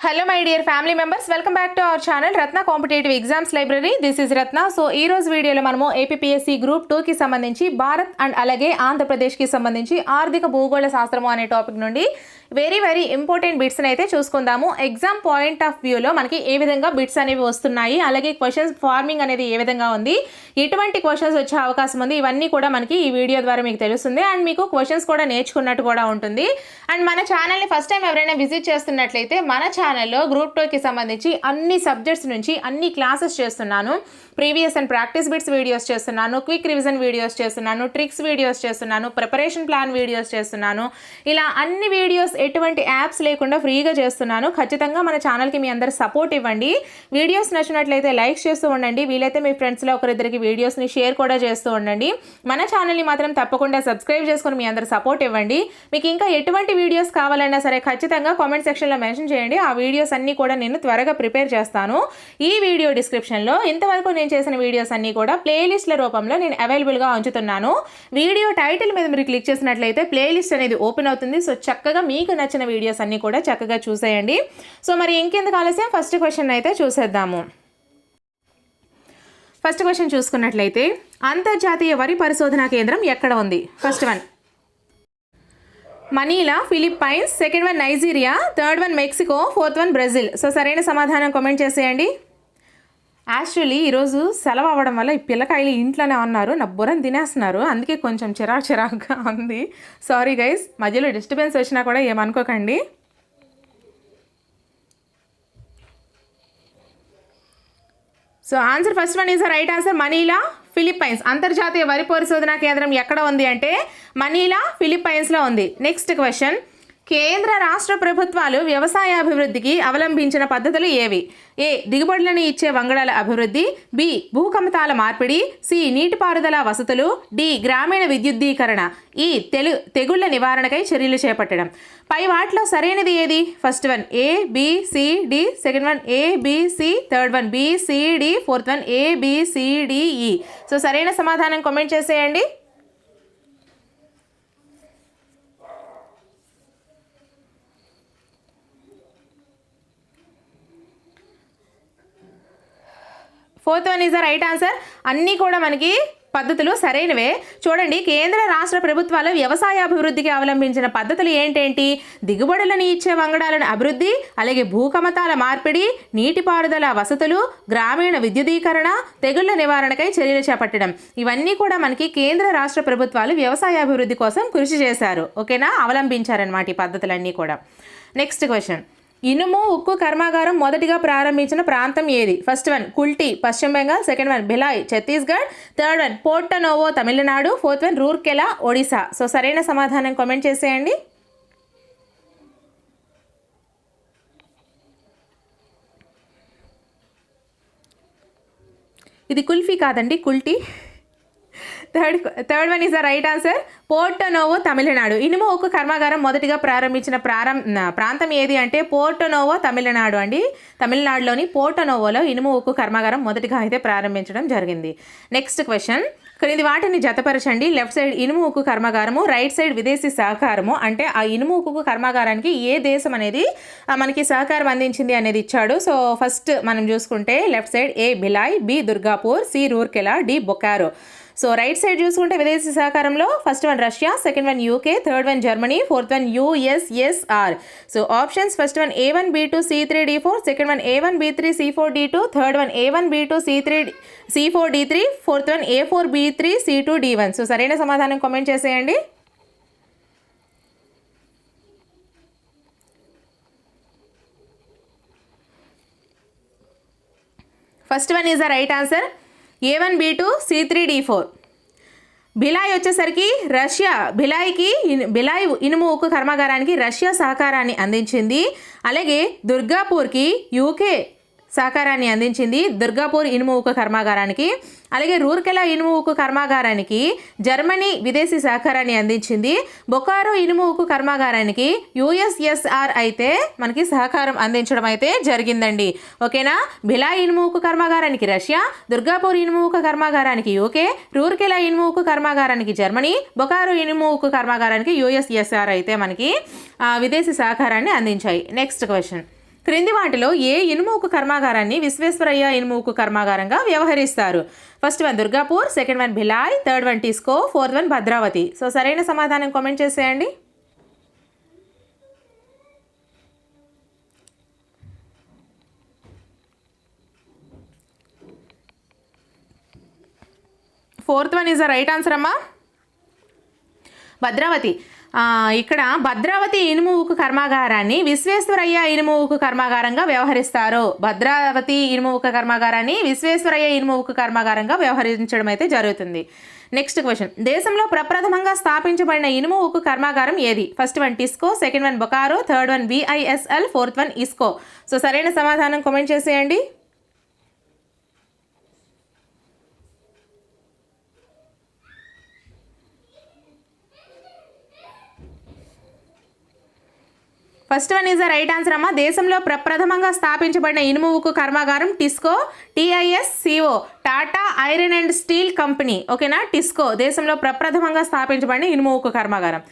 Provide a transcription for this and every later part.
Hello my dear family members welcome back to our channel Ratna competitive exams library this is Ratna so ఈ రోజు వీడియోలో మనము APSC group టూకి సంబంధించి Bharat and అలాగే ఆంధ్రప్రదేశ్కి సంబంధించి ఆర్థిక భూగోళ శాస్త్రము అనే టాపిక్ నుండి వెరీ వెరీ ఇంపార్టెంట్ బిట్స్ని అయితే చూసుకుందాము. ఎగ్జామ్ పాయింట్ ఆఫ్ వ్యూలో మనకి ఏ విధంగా బిట్స్ అనేవి వస్తున్నాయి అలాగే క్వశ్చన్స్ ఫార్మింగ్ అనేది ఏ విధంగా ఉంది ఎటువంటి క్వశ్చన్స్ వచ్చే అవకాశం ఉంది ఇవన్నీ కూడా మనకి ఈ వీడియో ద్వారా మీకు తెలుస్తుంది. అండ్ మీకు క్వశ్చన్స్ కూడా నేర్చుకున్నట్టు కూడా ఉంటుంది. అండ్ మన ఛానల్ని ఫస్ట్ టైం ఎవరైనా విజిట్ చేస్తున్నట్లయితే మన ఛానల్లో గ్రూప్ టూకి సంబంధించి అన్ని సబ్జెక్ట్స్ నుంచి అన్ని క్లాసెస్ చేస్తున్నాను. Previous and practice bits videos చేస్తున్నాను క్విక్ రివిజన్ వీడియోస్ చేస్తున్నాను ట్రిక్స్ వీడియోస్ చేస్తున్నాను ప్రిపరేషన్ ప్లాన్ వీడియోస్ చేస్తున్నాను. ఇలా అన్ని వీడియోస్ ఎటువంటి యాప్స్ లేకుండా ఫ్రీగా చేస్తున్నాను. ఖచ్చితంగా మన ఛానల్కి మీ అందరు సపోర్ట్ ఇవ్వండి. వీడియోస్ నచ్చినట్లయితే లైక్ చేస్తూ ఉండండి. వీలైతే మీ ఫ్రెండ్స్లో ఒకరిద్దరికి వీడియోస్ని షేర్ కూడా చేస్తూ ఉండండి. మన ఛానల్ని మాత్రం తప్పకుండా సబ్స్క్రైబ్ చేసుకొని మీ అందరు సపోర్ట్ ఇవ్వండి. మీకు ఇంకా ఎటువంటి వీడియోస్ కావాలన్నా సరే ఖచ్చితంగా కామెంట్ సెక్షన్లో మెన్షన్ చేయండి. ఆ వీడియోస్ అన్నీ కూడా నేను త్వరగా ప్రిపేర్ చేస్తాను. ఈ వీడియో డిస్క్రిప్షన్లో ఇంతవరకు నేను చేసిన వీడియోస్ అన్నీ కూడా ప్లేలిస్ట్ల రూపంలో నేను అవైలబుల్గా ఉంచుతున్నాను. వీడియో టైటిల్ మీద మీరు క్లిక్ చేసినట్లయితే ప్లేలిస్ట్ అనేది ఓపెన్ అవుతుంది. సో చక్కగా మీకు నచ్చిన వీడియోస్ అన్నీ కూడా చక్కగా చూసేయండి. సో మరి ఇంకెందుకు ఆలస్యం? ఫస్ట్ క్వశ్చన్ అయితే చూసేద్దాము. ఫస్ట్ క్వశ్చన్ చూసుకున్నట్లయితే అంతర్జాతీయ వరి పరిశోధనా కేంద్రం ఎక్కడ ఉంది? First one Manila Philippines second one Nigeria third one Mexico fourth one Brazil so సరైన సమాధానం కామెంట్ చేసేయండి. యాక్చువల్లీ ఈరోజు సెలవు అవ్వడం వల్ల ఈ పిల్లకాయలు ఇంట్లోనే ఉన్నారు. నా బుర్రని తినేస్తున్నారు. అందుకే కొంచెం చిరాకు చిరాకుగా ఉంది. సారీ గైస్ మధ్యలో డిస్టర్బెన్స్ వచ్చినా కూడా ఏమనుకోకండి. So answer first one is right answer Manila Philippines అంతర్జాతీయ వరి పరిశోధనా కేంద్రం ఎక్కడ ఉంది అంటే మనీలా ఫిలిప్పైన్స్లో ఉంది. నెక్స్ట్ క్వశ్చన్ కేంద్ర రాష్ట్ర ప్రభుత్వాలు వ్యవసాయ అభివృద్ధికి అవలంబించిన పద్ధతులు ఏవి? ఏ. దిగుబడులను ఇచ్చే వంగడాల అభివృద్ధి. బి. భూకమతాల మార్పిడి. సి. నీటిపారుదల వసతులు. డి. గ్రామీణ విద్యుద్దీకరణ. ఈ తెలు తెగుళ్ళ నివారణకై చర్యలు చేపట్టడం. పై వాటిలో సరైనది ఏది? First one A B C D. Second one A B C. Third one B C D. Fourth one A B C D E. So సరైన సమాధానం కామెంట్ చేసేయండి. Fourth one is the right answer అన్నీ కూడా మనకి పద్ధతులు సరైనవే. చూడండి కేంద్ర రాష్ట్ర ప్రభుత్వాలు వ్యవసాయ అభివృద్ధికి అవలంబించిన పద్ధతులు ఏంటేంటి? దిగుబడులను ఇచ్చే వంగడాలను అభివృద్ధి అలాగే భూకమతాల మార్పిడి నీటిపారుదల వసతులు గ్రామీణ విద్యుదీకరణ తెగుళ్ళ నివారణకై చర్యలు చేపట్టడం. ఇవన్నీ కూడా మనకి కేంద్ర రాష్ట్ర ప్రభుత్వాలు వ్యవసాయ అభివృద్ధి కోసం కృషి చేశారు. ఓకేనా? అవలంబించారనమాట ఈ పద్ధతులన్నీ కూడా. నెక్స్ట్ క్వశ్చన్ ఇనుము ఉక్కు కర్మాగారం మొదటిగా ప్రారంభించిన ప్రాంతం ఏది? ఫస్ట్ వన్ కుల్టీ పశ్చిమ Bengal. Second one Bhilai Chhattisgarh. Third one Porto Novo Tamil Nadu. Fourth one Rourkela Odisha. So సరైన సమాధానం కామెంట్ చేసేయండి. ఇది కుల్ఫీ కాదండి Kulti. Third third one is the right answer Porto Novo Tamil Nadu ఇనుము ఉక్కు కర్మాగారం మొదటిగా ప్రారంభించిన ప్రారం ప్రాంతం ఏది అంటే పోర్టోనోవో తమిళనాడు అండి. తమిళనాడులోని పోర్టోనోవోలో ఇనుము ఉక్కు కర్మాగారం మొదటిగా అయితే ప్రారంభించడం జరిగింది. నెక్స్ట్ క్వశ్చన్ క్రింది వాటిని జతపరచండి. లెఫ్ట్ సైడ్ ఇనుము ఉక్కు కర్మాగారము రైట్ సైడ్ విదేశీ సహకారము అంటే ఆ ఇనుము ఉక్కు కర్మాగారానికి ఏ దేశం అనేది మనకి సహకారం అందించింది అనేది ఇచ్చాడు. సో ఫస్ట్ మనం చూసుకుంటే left side A Bhilai B Durgapur C Rourkela D Bokaro so right side చూసుకుంటే విదేశీ సహకారంలో first one Russia second one UK third one Germany fourth one USSR so options first one A one B two C three D four second one A one B three C four D two third one A one B two C three C four D three fourth one A four B three C two D one so సరైన సమాధానం comment చేసేయండి. First one is the right answer A one B two C three D four Bhilai వచ్చేసరికి Russia భిలాయ్కి in- Bhilai ఇనుము ఉక్కు కర్మాగారానికి Russia సహకారాన్ని అందించింది. అలాగే దుర్గాపూర్కి UK సహకారాన్ని అందించింది దుర్గాపూర్ ఇనుము ఉక్కు కర్మాగారానికి అలాగే రూర్కెలా ఇనుము ఉక్కు కర్మాగారానికి జర్మనీ విదేశీ సహకారాన్ని అందించింది. బొకారో ఇనుము ఉక్కు కర్మాగారానికి యుఎస్ఎస్ఆర్ అయితే మనకి సహకారం అందించడం అయితే జరిగిందండి. ఓకేనా? భిలా ఇనుము ఉక్కు కర్మాగారానికి రష్యా దుర్గాపూర్ ఇనుము ఉక్కు కర్మాగారానికి యూకే రూర్కెలా ఇనుము ఉక్కు కర్మాగారానికి జర్మనీ బొకారో ఇనుము ఉక్కు కర్మాగారానికి యుఎస్ఎస్ఆర్ అయితే మనకి విదేశీ సహకారాన్ని అందించాయి. Next question. క్రింది వాటిలో ఏ ఇనుము ఉక్కు కర్మాగారాన్ని విశ్వేశ్వరయ్య ఇనుము ఉక్కు కర్మాగారంగా వ్యవహరిస్తారు? First one Durgapur second one Bhilai third one TISCO fourth one Bhadravati. So సరైన సమాధానం కామెంట్ చేసేయండి. Fourth one is the right answer అమ్మా? భద్రావతి. ఇక్కడ భద్రావతి ఇనుము ఉక్కు కర్మాగారాన్ని విశ్వేశ్వరయ్య ఇనుము ఉక్కు కర్మాగారంగా వ్యవహరిస్తారు. భద్రావతి ఇనుము ఉక్కు కర్మాగారాన్ని విశ్వేశ్వరయ్య ఇనుము ఉక్కు కర్మాగారంగా వ్యవహరించడం అయితే జరుగుతుంది. నెక్స్ట్ క్వశ్చన్ దేశంలో ప్రప్రథమంగా స్థాపించబడిన ఇనుము ఉక్కు కర్మాగారం ఏది? First one TISCO second one Bokaro third one VISL fourth one IISCO so సరైన సమాధానం కామెంట్ చేసేయండి. First one is the right answer అమ్మ. దేశంలో ప్రప్రథమంగా స్థాపించబడిన ఇనుము ఉక్కు కర్మాగారం TISCO TIS CO Tata iron and steel company ఓకేనా? టిస్కో దేశంలో ప్రప్రథమంగా స్థాపించబడిన ఇనుము ఉక్కు కర్మాగారం.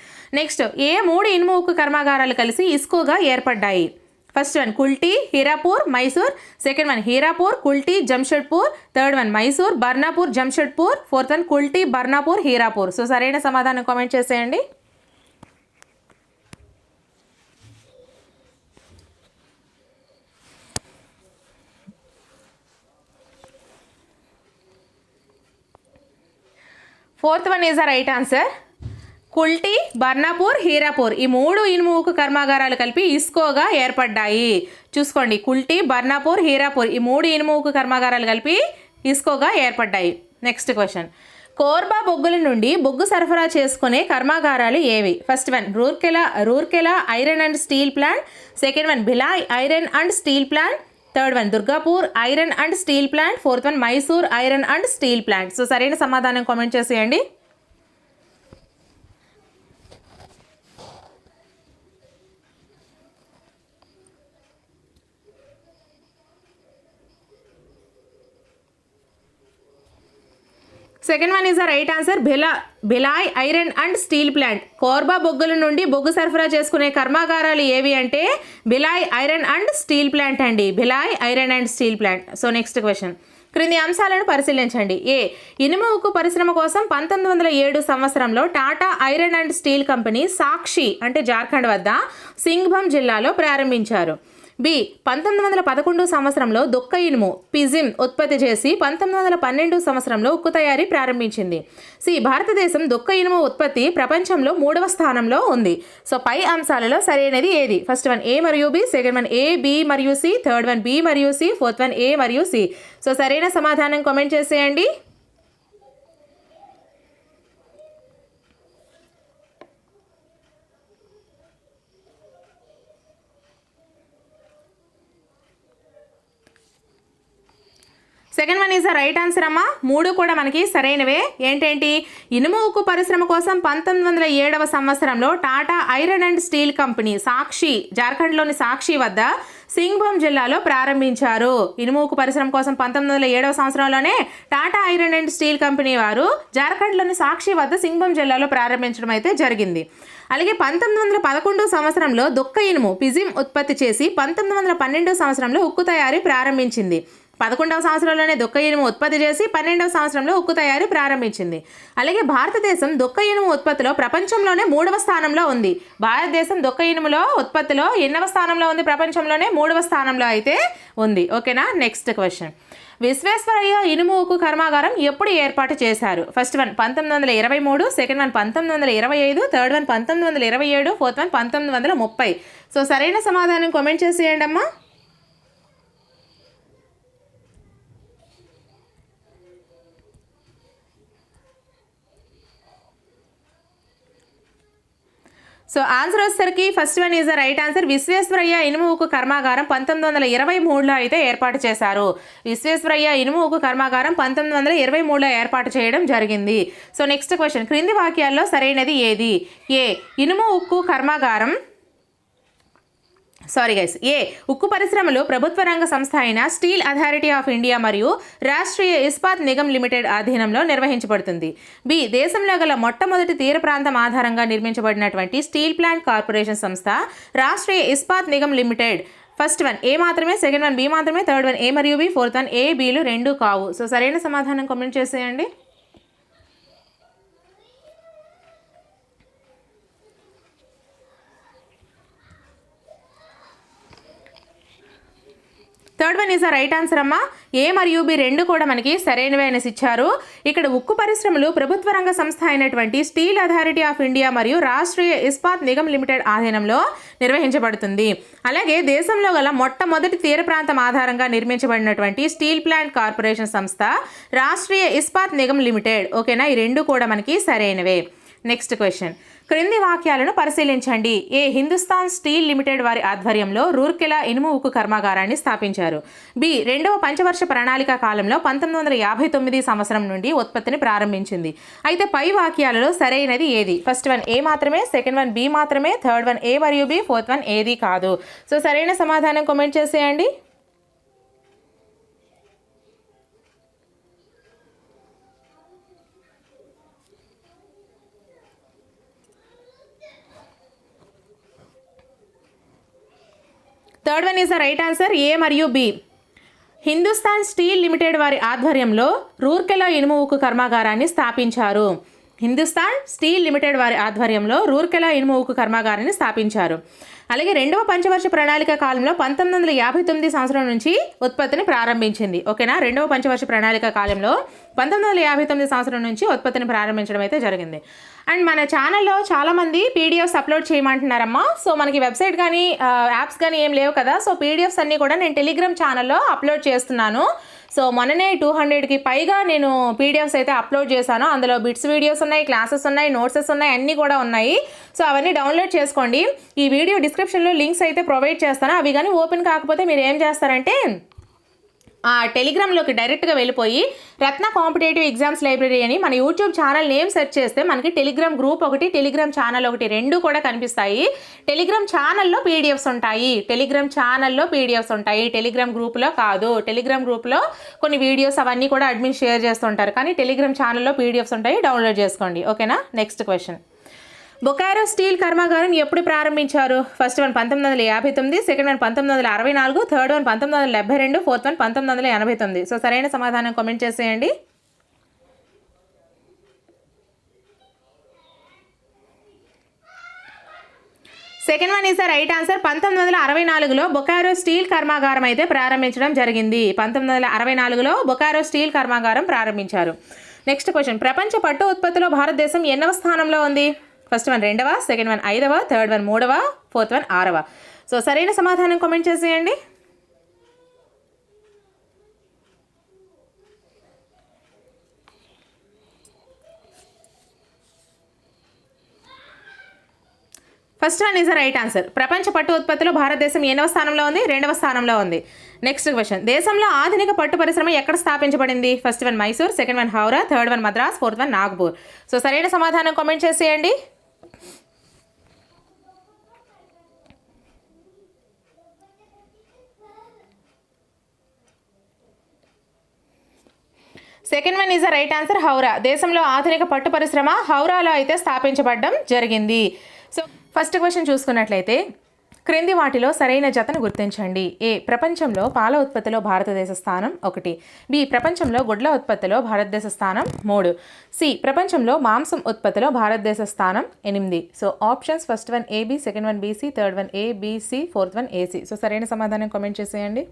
నెక్స్ట్ ఏ మూడు ఇనుము ఉక్కు కర్మాగారాలు కలిసి ఇస్కోగా ఏర్పడ్డాయి? First one Kulti Hirapur Mysore. Second one Hirapur Kulti Jamshedpur. Third one Mysore Burnpur Jamshedpur. Fourth one Kulti Burnpur Hirapur. So సరైన సమాధానం కామెంట్ చేసేయండి. Fourth one is the right answer. Kulti Burnpur Hirapur. ఈ మూడు ఇనుముకు కర్మాగారాలు కలిపి ఇస్కోగా ఏర్పడ్డాయి. చూసుకోండి. కుల్టీ బర్నాపూర్ హీరాపూర్. ఈ మూడు ఇనుముకు కర్మాగారాలు కలిపి ఇస్కోగా ఏర్పడ్డాయి. Next question. కోర్బా బొగ్గుల నుండి బొగ్గు సరఫరా చేసుకునే కర్మాగారాలు ఏవి? First one Rourkela Rourkela iron and steel plant. Second one Bhilai iron and steel plant. Third one Durgapur iron and steel plant fourth one Mysore iron and steel plant so సరైన సమాధానం comment చేసేయండి. Second one is the right answer భిలా Bhilai iron and steel plant Korba బొగ్గుల నుండి బొగ్గు సరఫరా చేసుకునే కర్మాగారాలు ఏవి అంటే Bhilai iron and steel plant అండి. Bhilai iron and steel plant so next question క్రింది అంశాలను పరిశీలించండి. ఏ ఇనుము ఉక్కు పరిశ్రమ కోసం పంతొమ్మిది వందల ఏడు సంవత్సరంలో Tata iron and steel company Sakchi అంటే జార్ఖండ్ వద్ద సింగ్భం జిల్లాలో ప్రారంభించారు. బి పంతొమ్మిది వందల పదకొండు సంవత్సరంలో దుక్క ఇనుము పిజిమ్ ఉత్పత్తి చేసి పంతొమ్మిది వందల పన్నెండు సంవత్సరంలో ఉక్కు తయారీ ప్రారంభించింది. సి భారతదేశం దుక్క ఇనుము ఉత్పత్తి ప్రపంచంలో మూడవ స్థానంలో ఉంది. సో పై అంశాలలో సరైనది ఏది? ఫస్ట్ వన్ ఏ మరియు B second one A B మరియు సి థర్డ్ వన్ బి మరియు సి ఫోర్త్ వన్ ఏ మరియు సి. సో సరైన సమాధానం కామెంట్ చేసేయండి. Second one is the right answer అమ్మా. మూడు కూడా మనకి సరైనవే. ఏంటేంటి? ఇనుము ఉక్కు పరిశ్రమ కోసం పంతొమ్మిది వందల ఏడవ సంవత్సరంలో Tata iron and steel company Sakchi జార్ఖండ్లోని సాక్షి వద్ద సింగ్భూమ్ జిల్లాలో ప్రారంభించారు. ఇనుము ఉక్కు పరిశ్రమ కోసం పంతొమ్మిది వందల ఏడవ సంవత్సరంలోనే Tata iron and steel company వారు జార్ఖండ్లోని సాక్షి వద్ద సింగ్భూమ్ జిల్లాలో ప్రారంభించడం అయితే జరిగింది. అలాగే పంతొమ్మిది వందల పదకొండు సంవత్సరంలో దుక్క ఇనుము పిజిమ్ ఉత్పత్తి చేసి పంతొమ్మిది వందల పన్నెండు సంవత్సరంలో ఉక్కు తయారీ ప్రారంభించింది. పదకొండవ సంవత్సరంలోనే దొక్క ఇనుము ఉత్పత్తి చేసి పన్నెండవ సంవత్సరంలో ఉక్కు తయారీ ప్రారంభించింది. అలాగే భారతదేశం దొక్క ఇనుము ఉత్పత్తిలో ప్రపంచంలోనే మూడవ స్థానంలో ఉంది. భారతదేశం దొక్క ఇనుములో ఉత్పత్తిలో ఎన్నవ స్థానంలో ఉంది? ప్రపంచంలోనే మూడవ స్థానంలో అయితే ఉంది. ఓకేనా? Next question. విశ్వేశ్వరయ్య ఇనుము ఉక్కు కర్మాగారం ఎప్పుడు ఏర్పాటు చేశారు? ఫస్ట్ వన్ పంతొమ్మిది వందల ఇరవై మూడు సెకండ్ వన్ పంతొమ్మిది వందల ఇరవై ఐదు థర్డ్ వన్ పంతొమ్మిది వందల ఇరవై ఏడు ఫోర్త్ వన్ పంతొమ్మిది వందల ముప్పై. సో సరైన సమాధానం కామెంట్ చేసేయండి అమ్మా సో ఆన్సర్ వచ్చేసరికి first one is the right answer Visvesvaraya ఇనుము ఉక్కు కర్మాగారం పంతొమ్మిది వందల ఇరవై మూడులో అయితే ఏర్పాటు చేశారు. విశ్వేశ్వరయ్య ఇనుము ఉక్కు కర్మాగారం పంతొమ్మిది వందల ఇరవై మూడులో ఏర్పాటు చేయడం జరిగింది. సో నెక్స్ట్ క్వశ్చన్ క్రింది వాక్యాల్లో సరైనది ఏది? ఏ. ఇనుము ఉక్కు కర్మాగారం సారీ గైస్ ఏ ఉక్కు పరిశ్రమలు ప్రభుత్వ రంగ సంస్థ అయిన స్టీల్ అథారిటీ ఆఫ్ ఇండియా మరియు రాష్ట్రీయ ఇస్పాత్ నిగమ్ లిమిటెడ్ ఆధీనంలో నిర్వహించబడుతుంది. బి దేశంలో గల మొట్టమొదటి తీర ప్రాంతం ఆధారంగా నిర్మించబడినటువంటి స్టీల్ ప్లాంట్ కార్పొరేషన్ సంస్థ Rashtriya Ispat Nigam limited. First one A మాత్రమే సెకండ్ వన్ బి మాత్రమే థర్డ్ వన్ ఏ మరియు బి ఫోర్త్ వన్ ఏ బీలు రెండు కావు. సో సరైన సమాధానం కామెంట్ చేసేయండి. Third one is the right answer అమ్మా. ఏ మరియు బి రెండు కూడా మనకి సరైనవే అనేసి ఇచ్చారు. ఇక్కడ ఉక్కు పరిశ్రమలు ప్రభుత్వ రంగ సంస్థ అయినటువంటి స్టీల్ అథారిటీ ఆఫ్ ఇండియా మరియు రాష్ట్రీయ ఇస్పాత్ నిగమ్ లిమిటెడ్ ఆధీనంలో నిర్వహించబడుతుంది. అలాగే దేశంలో గల మొట్టమొదటి తీర ప్రాంతం ఆధారంగా నిర్మించబడినటువంటి స్టీల్ ప్లాంట్ కార్పొరేషన్ సంస్థ రాష్ట్రీయ ఇస్పాత్ నిగమ్ లిమిటెడ్. ఓకేనా? ఈ రెండు కూడా మనకి సరైనవే. Next question. క్రింది వాక్యాలను పరిశీలించండి. ఏ హిందుస్థాన్ స్టీల్ లిమిటెడ్ వారి ఆధ్వర్యంలో రూర్కెలా ఇనుము ఉక్కు కర్మాగారాన్ని స్థాపించారు? బి. రెండవ పంచవర్ష ప్రణాళిక కాలంలో పంతొమ్మిది వందల యాభై తొమ్మిది సంవత్సరం నుండి ఉత్పత్తిని ప్రారంభించింది. అయితే పై వాక్యాలలో సరైనది ఏది? ఫస్ట్ వన్ ఏ మాత్రమే సెకండ్ వన్ బి మాత్రమే థర్డ్ వన్ ఏ మరియు బి ఫోర్త్ వన్ ఏది కాదు. సో సరైన సమాధానం కామెంట్ చేసేయండి. Third one is the right answer A మరియు బి హిందుస్థాన్ స్టీల్ లిమిటెడ్ వారి ఆధ్వర్యంలో రూర్కెలా ఇనుము ఉక్కు కర్మాగారాన్ని స్థాపించారు. హిందుస్థాన్ స్టీల్ లిమిటెడ్ వారి ఆధ్వర్యంలో రూర్కెలా ఇనుము ఉక్కు కర్మాగారాన్ని స్థాపించారు. అలాగే రెండవ పంచవర్ష ప్రణాళిక కాలంలో పంతొమ్మిది వందల యాభై తొమ్మిది సంవత్సరం నుంచి ఉత్పత్తిని ప్రారంభించింది. ఓకేనా? రెండవ పంచవర్ష ప్రణాళిక కాలంలో పంతొమ్మిది వందల యాభై తొమ్మిది సంవత్సరం నుంచి ఉత్పత్తిని ప్రారంభించడం అయితే జరిగింది. అండ్ మన ఛానల్లో చాలామంది పీడిఎఫ్స్ అప్లోడ్ చేయమంటున్నారమ్మా. సో మనకి వెబ్సైట్ కానీ యాప్స్ కానీ ఏం లేవు కదా. సో పీడిఎఫ్స్ అన్నీ కూడా నేను టెలిగ్రామ్ ఛానల్లో అప్లోడ్ చేస్తున్నాను. సో మొన్ననే టూ హండ్రెడ్కి పైగా నేను పీడిఎఫ్స్ అయితే అప్లోడ్ చేశాను. అందులో బిట్స్ వీడియోస్ ఉన్నాయి క్లాసెస్ ఉన్నాయి నోట్సెస్ ఉన్నాయి అన్నీ కూడా ఉన్నాయి. సో అవన్నీ డౌన్లోడ్ చేసుకోండి. ఈ వీడియో డిస్క్రిప్షన్లో లింక్స్ అయితే ప్రొవైడ్ చేస్తాను. అవి కానీ ఓపెన్ కాకపోతే మీరు ఏం చేస్తారంటే ఆ టెలిగ్రామ్లోకి డైరెక్ట్గా వెళ్ళిపోయి రత్న కాంపిటేటివ్ ఎగ్జామ్స్ లైబ్రరీ అని మన యూట్యూబ్ ఛానల్ నేమ్ సెర్చ్ చేస్తే మనకి టెలిగ్రామ్ గ్రూప్ ఒకటి టెలిగ్రామ్ ఛానల్ ఒకటి రెండు కూడా కనిపిస్తాయి. టెలిగ్రామ్ ఛానల్లో పీడిఎఫ్స్ ఉంటాయి. టెలిగ్రామ్ ఛానల్లో పీడిఎఫ్స్ ఉంటాయి. టెలిగ్రామ్ గ్రూప్లో కాదు. టెలిగ్రామ్ గ్రూప్లో కొన్ని వీడియోస్ అవన్నీ కూడా అడ్మిన్ షేర్ చేస్తుంటారు. కానీ టెలిగ్రామ్ ఛానల్లో పీడిఎఫ్స్ ఉంటాయి. డౌన్లోడ్ చేసుకోండి. ఓకేనా? Next question. బొకారో స్టీల్ కర్మాగారం ఎప్పుడు ప్రారంభించారు? ఫస్ట్ వన్ పంతొమ్మిది వందల యాభై తొమ్మిది సెకండ్ వన్ పంతొమ్మిది వందల అరవై నాలుగు థర్డ్ వన్ పంతొమ్మిది వందల డెబ్బై రెండు ఫోర్త్ వన్ పంతొమ్మిది వందల ఎనభై తొమ్మిది. సో సరైన సమాధానం కామెంట్ చేసేయండి. Second one is the right answer. పంతొమ్మిది వందల అరవై నాలుగులో బొకారో స్టీల్ కర్మాగారం అయితే ప్రారంభించడం జరిగింది. పంతొమ్మిది వందల అరవై నాలుగులో బొకారో స్టీల్ కర్మాగారం ప్రారంభించారు. Next question. ప్రపంచ పట్టు ఉత్పత్తిలో భారతదేశం ఎన్నవ స్థానంలో ఉంది? ఫస్ట్ వన్ రెండవ సెకండ్ వన్ ఐదవ థర్డ్ వన్ మూడవ ఫోర్త్ వన్ ఆరవ. సో సరైన సమాధానం కామెంట్ చేసేయండి. First one is the right answer ప్రపంచ పట్టు ఉత్పత్తిలో భారతదేశం ఎన్నవ స్థానంలో ఉంది రెండవ స్థానంలో ఉంది. నెక్స్ట్ క్వశ్చన్ దేశంలో ఆధునిక పట్టు పరిశ్రమ ఎక్కడ స్థాపించబడింది? First one Mysore second one Howrah third one Madras fourth one Nagpur so సరైన సమాధానం కామెంట్ చేసేయండి. Second one is the right answer Howrah. దేశంలో ఆధునిక పట్టు పరిశ్రమ హౌరాలో అయితే స్థాపించబడడం జరిగింది. సో ఫస్ట్ క్వశ్చన్ చూసుకున్నట్లయితే క్రింది వాటిలో సరైన జతను గుర్తించండి. ఏ ప్రపంచంలో పాల ఉత్పత్తిలో భారతదేశ స్థానం ఒకటి. బి ప్రపంచంలో గుడ్ల ఉత్పత్తిలో భారతదేశ స్థానం మూడు. సి ప్రపంచంలో మాంసం ఉత్పత్తిలో భారతదేశ స్థానం ఎనిమిది. So options first one AB second one BC third one A BC fourth one AC so సరైన సమాధానం కామెంట్ చేసేయండి.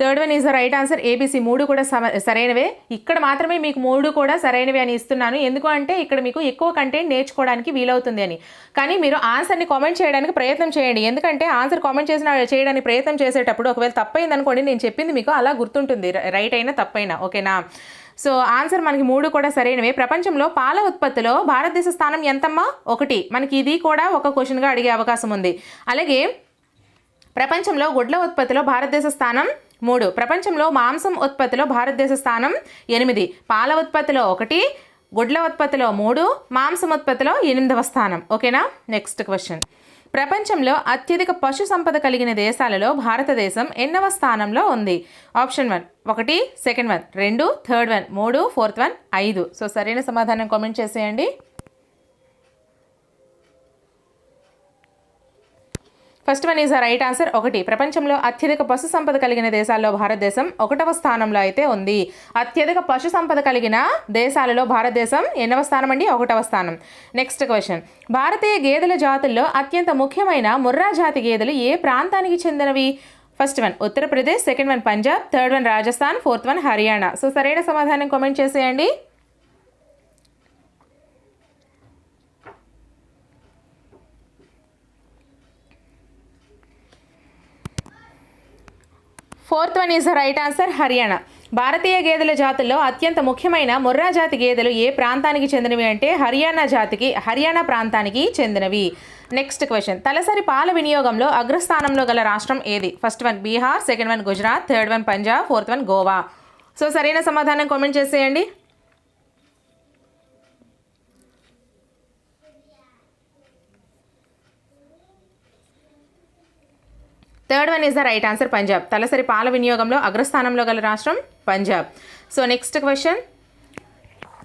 Third one is the right answer ABC మూడు కూడా సమ సరైనవే. ఇక్కడ మాత్రమే మీకు మూడు కూడా సరైనవి అని ఇస్తున్నాను. ఎందుకు అంటే ఇక్కడ మీకు ఎక్కువ కంటెంట్ నేర్చుకోవడానికి వీలవుతుంది అని. కానీ మీరు ఆన్సర్ని కామెంట్ చేయడానికి ప్రయత్నం చేయండి. ఎందుకంటే ఆన్సర్ కామెంట్ చేసిన చేయడానికి ప్రయత్నం చేసేటప్పుడు ఒకవేళ తప్పైంది అనుకోండి నేను చెప్పింది మీకు అలా గుర్తుంటుంది. రైట్ అయినా తప్పైనా ఓకేనా? సో ఆన్సర్ మనకి మూడు కూడా సరైనవే. ప్రపంచంలో పాల ఉత్పత్తిలో భారతదేశ స్థానం ఎంతమ్మా? ఒకటి. మనకి ఇది కూడా ఒక క్వశ్చన్గా అడిగే అవకాశం ఉంది. అలాగే ప్రపంచంలో గుడ్ల ఉత్పత్తిలో భారతదేశ స్థానం మూడు. ప్రపంచంలో మాంసం ఉత్పత్తిలో భారతదేశ స్థానం ఎనిమిది. పాల ఉత్పత్తిలో ఒకటి గుడ్ల ఉత్పత్తిలో మూడు మాంసం ఉత్పత్తిలో ఎనిమిదవ స్థానం. ఓకేనా? Next question. ప్రపంచంలో అత్యధిక పశు సంపద కలిగిన దేశాలలో భారతదేశం ఎన్నవ స్థానంలో ఉంది? ఆప్షన్ వన్ ఒకటి సెకండ్ వన్ రెండు థర్డ్ వన్ మూడు ఫోర్త్ వన్ ఐదు. సో సరైన సమాధానం కామెంట్ చేసేయండి. First one is right answer ఒకటి. ప్రపంచంలో అత్యధిక పశు సంపద కలిగిన దేశాల్లో భారతదేశం ఒకటవ స్థానంలో అయితే ఉంది. అత్యధిక పశు సంపద కలిగిన దేశాలలో భారతదేశం ఎన్నవ స్థానం అండి ఒకటవ స్థానం. నెక్స్ట్ క్వశ్చన్ భారతీయ గేదెల జాతుల్లో అత్యంత ముఖ్యమైన ముర్రా జాతి గేదెలు ఏ ప్రాంతానికి చెందినవి? First one Uttar Pradesh. Second one Punjab. Third one Rajasthan. Fourth one Haryana. So సరైన సమాధానం కామెంట్ చేసేయండి. Fourth one is right answer Haryana. భారతీయ గేదెల జాతుల్లో అత్యంత ముఖ్యమైన ముర్రా జాతి గేదెలు ఏ ప్రాంతానికి చెందినవి అంటే హర్యానా జాతికి హర్యానా ప్రాంతానికి చెందినవి. నెక్స్ట్ క్వశ్చన్ తలసరి పాల వినియోగంలో అగ్రస్థానంలో గల రాష్ట్రం ఏది? First one Bihar second one Gujarat third one Punjab fourth one Goa. So సరైన సమాధానం కామెంట్ చేసేయండి. Third one is the right answer Punjab తలసరి పాల వినియోగంలో అగ్రస్థానంలో గల రాష్ట్రం Punjab so next question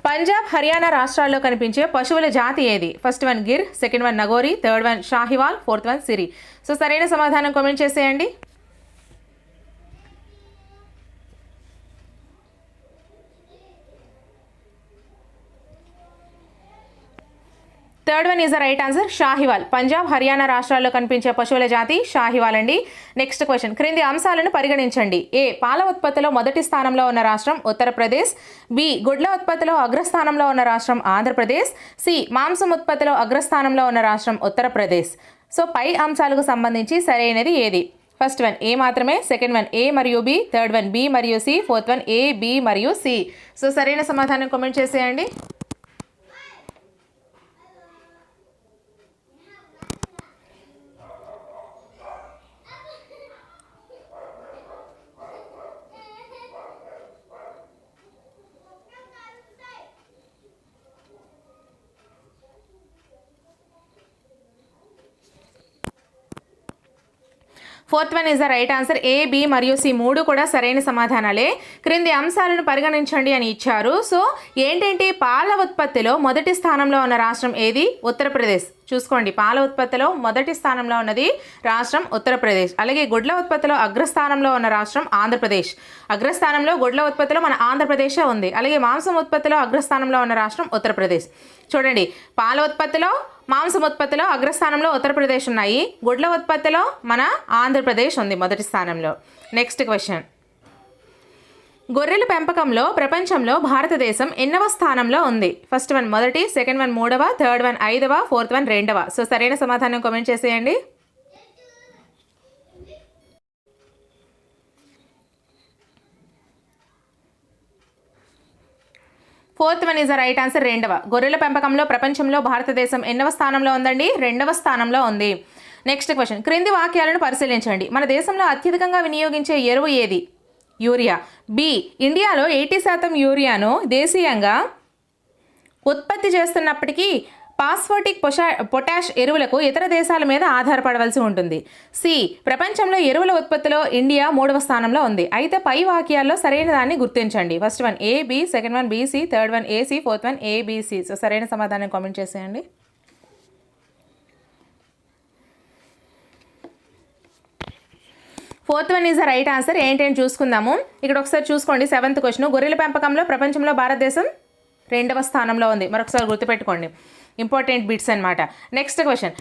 Punjab Haryana రాష్ట్రాల్లో కనిపించే పశువుల జాతి ఏది? First one Gir second one Nagori third one Sahiwal fourth one సిరి సో సరైన సమాధానం కామెంట్ చేసేయండి. Third one is the right answer Sahiwal. Punjab Haryana రాష్ట్రాల్లో కనిపించే పశువుల జాతి షాహివాల్ అండి నెక్స్ట్ క్వశ్చన్. క్రింది అంశాలను పరిగణించండి. ఏ పాల ఉత్పత్తిలో మొదటి స్థానంలో ఉన్న రాష్ట్రం ఉత్తరప్రదేశ్. బి గుడ్ల ఉత్పత్తిలో అగ్రస్థానంలో ఉన్న రాష్ట్రం ఆంధ్రప్రదేశ్. సి మాంసం ఉత్పత్తిలో అగ్రస్థానంలో ఉన్న రాష్ట్రం ఉత్తరప్రదేశ్. సో పై అంశాలకు సంబంధించి సరైనది ఏది? ఫస్ట్ వన్ ఏ మాత్రమే. సెకండ్ వన్ ఏ మరియు బి. థర్డ్ వన్ బి మరియు C. Fourth one A B మరియు సి. సో సరైన సమాధానం కామెంట్ చేసేయండి. Fourth one is the right answer. A B మరియు సి మూడు కూడా సరైన సమాధానాలే. క్రింది అంశాలను పరిగణించండి అని ఇచ్చారు. సో ఏంటంటే పాల ఉత్పత్తిలో మొదటి స్థానంలో ఉన్న రాష్ట్రం ఏది? ఉత్తరప్రదేశ్. చూసుకోండి. పాల ఉత్పత్తిలో మొదటి స్థానంలో ఉన్నది రాష్ట్రం ఉత్తరప్రదేశ్. అలాగే గుడ్ల ఉత్పత్తిలో అగ్రస్థానంలో ఉన్న రాష్ట్రం ఆంధ్రప్రదేశ్. అగ్రస్థానంలో గుడ్ల ఉత్పత్తిలో మన ఆంధ్రప్రదేశే ఉంది. అలాగే మాంసం ఉత్పత్తిలో అగ్రస్థానంలో ఉన్న రాష్ట్రం ఉత్తరప్రదేశ్. చూడండి. పాల ఉత్పత్తిలో మాంసం ఉత్పత్తిలో అగ్రస్థానంలో ఉత్తరప్రదేశ్ ఉన్నాయి. గుడ్ల ఉత్పత్తిలో మన ఆంధ్రప్రదేశ్ ఉంది మొదటి స్థానంలో. నెక్స్ట్ క్వశ్చన్ గొర్రెల పెంపకంలో ప్రపంచంలో భారతదేశం ఎన్నవ స్థానంలో ఉంది. ఫస్ట్ వన్ మొదటి సెకండ్ వన్ మూడవ థర్డ్ వన్ ఐదవ ఫోర్త్ వన్ రెండవ. సో సరైన సమాధానం కామెంట్ చేసేయండి. Fourth one is the right answer రెండవ. గొర్రెల పెంపకంలో ప్రపంచంలో భారతదేశం ఎన్నవ స్థానంలో ఉందండి. రెండవ స్థానంలో ఉంది. నెక్స్ట్ క్వశ్చన్ క్రింది వాక్యాలను పరిశీలించండి. మన దేశంలో అత్యధికంగా వినియోగించే ఎరువు ఏది? యూరియా. బి ఇండియాలో ఎయిటీ శాతం యూరియాను దేశీయంగా ఉత్పత్తి చేస్తున్నప్పటికీ పాస్ఫోటిక్ పొషా పొటాష్ ఎరువులకు ఇతర దేశాల మీద ఆధారపడవలసి ఉంటుంది. సి ప్రపంచంలో ఎరువుల ఉత్పత్తిలో ఇండియా మూడవ స్థానంలో ఉంది. అయితే పై వాక్యాల్లో సరైన దాన్ని గుర్తించండి. First one A B second one BC third one AC fourth one ABC so సరైన సమాధానం కామెంట్ చేసేయండి. Fourth one is the right answer. ఏంటని చూసుకుందాము. ఇక్కడ ఒకసారి చూసుకోండి. Seventh question. గొర్రెల పెంపకంలో ప్రపంచంలో భారతదేశం రెండవ స్థానంలో ఉంది. మరొకసారి గుర్తుపెట్టుకోండి. ఇంపార్టెంట్ బిట్స్ అనమాట నెక్స్ట్ క్వశ్చన్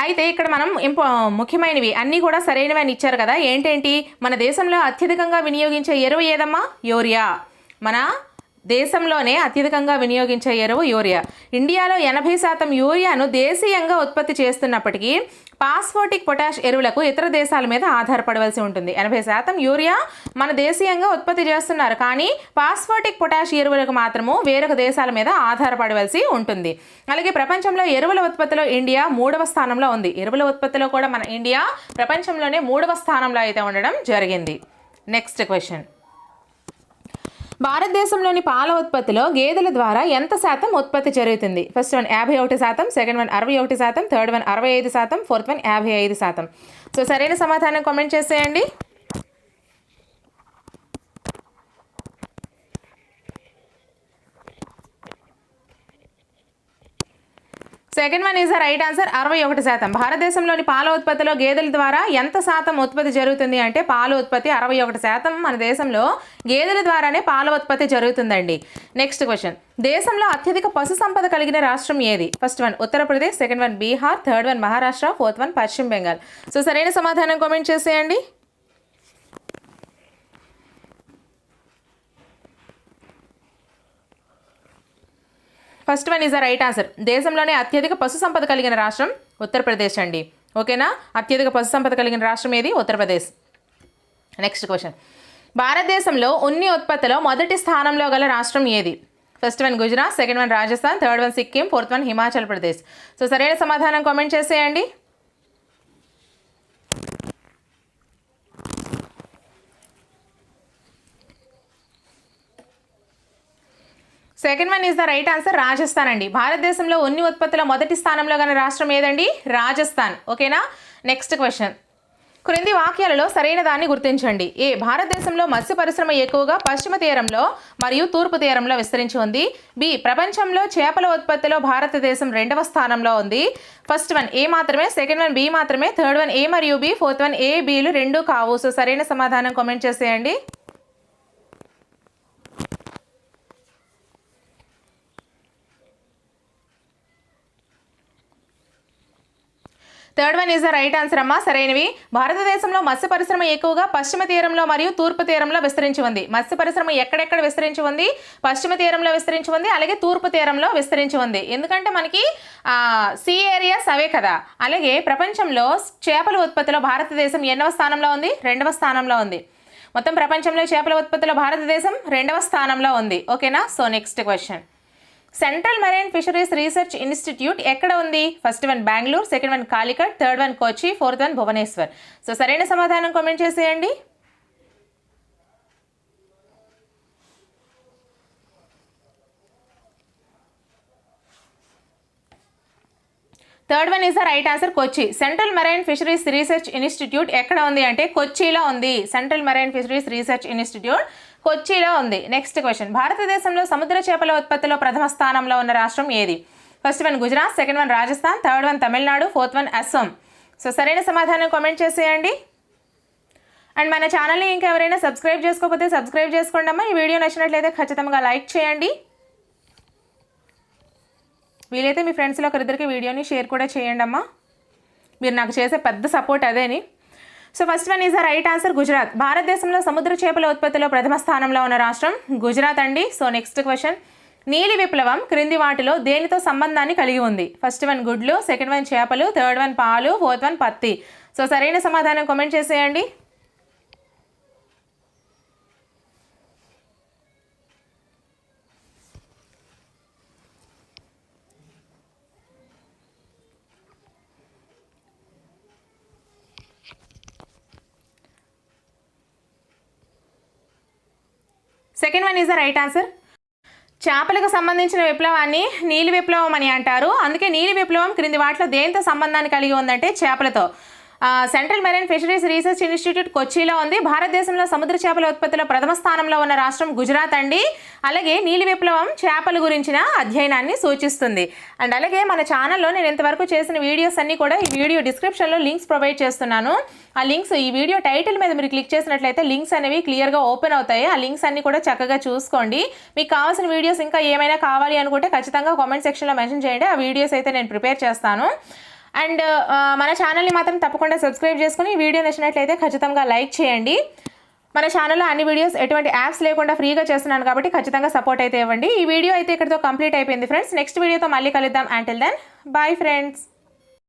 అయితే ఇక్కడ మనం ఇంపో ముఖ్యమైనవి అన్నీ కూడా సరైనవి అని ఇచ్చారు కదా. ఏంటేంటి? మన దేశంలో అత్యధికంగా వినియోగించే ఎరువు ఏదమ్మా? యూరియా. మన దేశంలోనే అత్యధికంగా వినియోగించే ఎరువు యూరియా. ఇండియాలో ఎనభై శాతం యూరియాను దేశీయంగా ఉత్పత్తి చేస్తున్నప్పటికీ పాస్ఫోటిక్ పొటాష్ ఎరువులకు ఇతర దేశాల మీద ఆధారపడవలసి ఉంటుంది. ఎనభై శాతం యూరియా మన దేశీయంగా ఉత్పత్తి చేస్తున్నారు. కానీ పాస్ఫోటిక్ పొటాష్ ఎరువులకు మాత్రము వేరొక దేశాల మీద ఆధారపడవలసి ఉంటుంది. అలాగే ప్రపంచంలో ఎరువుల ఉత్పత్తిలో ఇండియా మూడవ స్థానంలో ఉంది. ఎరువుల ఉత్పత్తిలో కూడా మన ఇండియా ప్రపంచంలోనే మూడవ స్థానంలో అయితే ఉండడం జరిగింది. Next question. భారతదేశంలోని పాల ఉత్పత్తిలో గేదెల ద్వారా ఎంత శాతం ఉత్పత్తి జరుగుతుంది? ఫస్ట్ వన్ యాభై ఒకటి శాతం సెకండ్ వన్ అరవై ఒకటి శాతం థర్డ్ వన్ అరవై ఐదు శాతం ఫోర్త్ వన్ యాభై ఐదు శాతం. సో సరైన సమాధానం కామెంట్ చేసేయండి. Second one is the right answer అరవై ఒకటి శాతం. భారతదేశంలోని పాల ఉత్పత్తిలో గేదెల ద్వారా ఎంత శాతం ఉత్పత్తి జరుగుతుంది అంటే పాల ఉత్పత్తి అరవై ఒకటి శాతం. మన దేశంలో గేదెల ద్వారానే పాల ఉత్పత్తి జరుగుతుందండి. నెక్స్ట్ క్వశ్చన్ దేశంలో అత్యధిక పశు సంపద కలిగిన రాష్ట్రం ఏది? First one Uttar Pradesh second one Bihar third one Maharashtra fourth one Paschim Bengal. So సరైన సమాధానం కామెంట్ చేసేయండి. First one is the right answer దేశంలోనే అత్యధిక పశు సంపద కలిగిన రాష్ట్రం ఉత్తరప్రదేశ్ అండి. ఓకేనా? అత్యధిక పశు సంపద కలిగిన రాష్ట్రం ఏది? ఉత్తరప్రదేశ్. నెక్స్ట్ క్వశ్చన్ భారతదేశంలో ఉన్ని ఉత్పత్తిలో మొదటి స్థానంలో గల రాష్ట్రం ఏది? First one Gujarat second one Rajasthan third one Sikkim fourth one Himachal Pradesh so సరైన సమాధానం కామెంట్ చేసేయండి. Second one is the right answer Rajasthan అండి. భారతదేశంలో ఉన్ని ఉత్పత్తుల మొదటి స్థానంలో గల రాష్ట్రం ఏదండి? రాజస్థాన్. ఓకేనా నెక్స్ట్ క్వశ్చన్ క్రింది వాక్యాలలో సరైన దాన్ని గుర్తించండి. ఏ భారతదేశంలో మత్స్య పరిశ్రమ ఎక్కువగా పశ్చిమ తీరంలో మరియు తూర్పు తీరంలో విస్తరించి ఉంది. బి ప్రపంచంలో చేపల ఉత్పత్తిలో భారతదేశం రెండవ స్థానంలో ఉంది. ఫస్ట్ వన్ ఏ మాత్రమే? సెకండ్ వన్ బి మాత్రమే. థర్డ్ వన్ ఏ మరియు బి ఫోర్త్ వన్ ఏ బిలు రెండు కావు. సో సరైన సమాధానం కామెంట్ చేసేయండి. Third one is the right answer అమ్మా. సరైనవి. భారతదేశంలో మత్స్య పరిశ్రమ ఎక్కువగా పశ్చిమ తీరంలో మరియు తూర్పు తీరంలో విస్తరించి ఉంది. మత్స్య పరిశ్రమ ఎక్కడెక్కడ విస్తరించి ఉంది? పశ్చిమ తీరంలో విస్తరించి ఉంది. అలాగే తూర్పు తీరంలో విస్తరించి ఉంది. ఎందుకంటే మనకి సీ ఏరియాస్ అవే కదా. అలాగే ప్రపంచంలో చేపల ఉత్పత్తిలో భారతదేశం ఎన్నవ స్థానంలో ఉంది రెండవ స్థానంలో ఉంది. మొత్తం ప్రపంచంలో చేపల ఉత్పత్తిలో భారతదేశం రెండవ స్థానంలో ఉంది. ఓకేనా? So next question central marine fisheries research institute ఎక్కడ ఉంది? First one Bengaluru second one Calicut third one Kochi fourth one Bhubaneswar. So సరైన సమాధానం కామెంట్ చేసేయండి. Third one is the right answer Kochi. Central marine fisheries research institute ఎక్కడ ఉంది అంటే కొచ్చిలో ఉంది. Central marine fisheries research institute కొచ్చిలో ఉంది. Next question భారతదేశంలో సముద్ర చేపల ఉత్పత్తిలో ప్రథమ స్థానంలో ఉన్న రాష్ట్రం ఏది? First one Gujarat second one Rajasthan third one Tamil Nadu fourth one Assam so సరైన సమాధానం కామెంట్ చేసేయండి. అండ్ మన ఛానల్ని ఇంకెవరైనా సబ్స్క్రైబ్ చేసుకోకపోతే సబ్స్క్రైబ్ చేసుకోండి అమ్మా. ఈ వీడియో నచ్చినట్లయితే ఖచ్చితంగా లైక్ చేయండి. వీలైతే మీ ఫ్రెండ్స్లో ఒకరిద్దరికి వీడియోని షేర్ కూడా చేయండి అమ్మా. మీరు నాకు చేసే పెద్ద support అదేని. So first one is the right answer Gujarat. భారతదేశంలో సముద్ర చేపల ఉత్పత్తిలో ప్రథమ స్థానంలో ఉన్న రాష్ట్రం గుజరాత్ అండి. So next question. నీలి విప్లవం క్రింది వాటిలో దేనితో సంబంధాన్ని కలిగి ఉంది? ఫస్ట్ వన్ గుడ్లు సెకండ్ వన్ చేపలు థర్డ్ వన్ పాలు ఫోర్త్ వన్ పత్తి. సో సరైన సమాధానం కామెంట్ చేసేయండి. Second one is the right answer చేపలకు సంబంధించిన విప్లవాన్ని నీలి విప్లవం అని అంటారు. అందుకే నీలి విప్లవం క్రింది వాటిలో దేనితో సంబంధాన్ని కలిగి ఉందంటే చేపలతో. Central marine fisheries research institute కొచ్చిలో ఉంది. భారతదేశంలో సముద్ర చేపల ఉత్పత్తిలో ప్రథమ స్థానంలో ఉన్న రాష్ట్రం గుజరాత్ అండి. అలాగే నీలి విప్లవం చేపల గురించిన అధ్యయనాన్ని సూచిస్తుంది. అండ్ అలాగే మన ఛానల్లో నేను ఇంతవరకు చేసిన వీడియోస్ అన్నీ కూడా ఈ వీడియో డిస్క్రిప్షన్లో లింక్స్ ప్రొవైడ్ చేస్తున్నాను. ఆ లింక్స్ ఈ వీడియో టైటిల్ మీద మీరు క్లిక్ చేసినట్లయితే లింక్స్ అనేవి క్లియర్గా ఓపెన్ అవుతాయి. ఆ లింక్స్ అన్ని కూడా చక్కగా చూసుకోండి. మీకు కావాల్సిన వీడియోస్ ఇంకా ఏమైనా కావాలి అనుకుంటే ఖచ్చితంగా కామెంట్ సెక్షన్లో మెన్షన్ చేయండి. ఆ వీడియోస్ అయితే నేను ప్రిపేర్ చేస్తాను. అండ్ మన ఛానల్ని మాత్రం తప్పకుండా సబ్స్క్రైబ్ చేసుకుని వీడియో నచ్చినట్లయితే ఖచ్చితంగా లైక్ చేయండి. మన ఛానల్లో అన్ని వీడియోస్ ఎటువంటి యాప్స్ లేకుండా ఫ్రీగా చేస్తున్నాను కాబట్టి ఖచ్చితంగా సపోర్ట్ అయితే ఇవ్వండి. ఈ వీడియో అయితే ఇక్కడితో కంప్లీట్ అయిపోయింది ఫ్రెండ్స్. నెక్స్ట్ వీడియోతో మళ్ళీ కలుద్దాం. Until then bye friends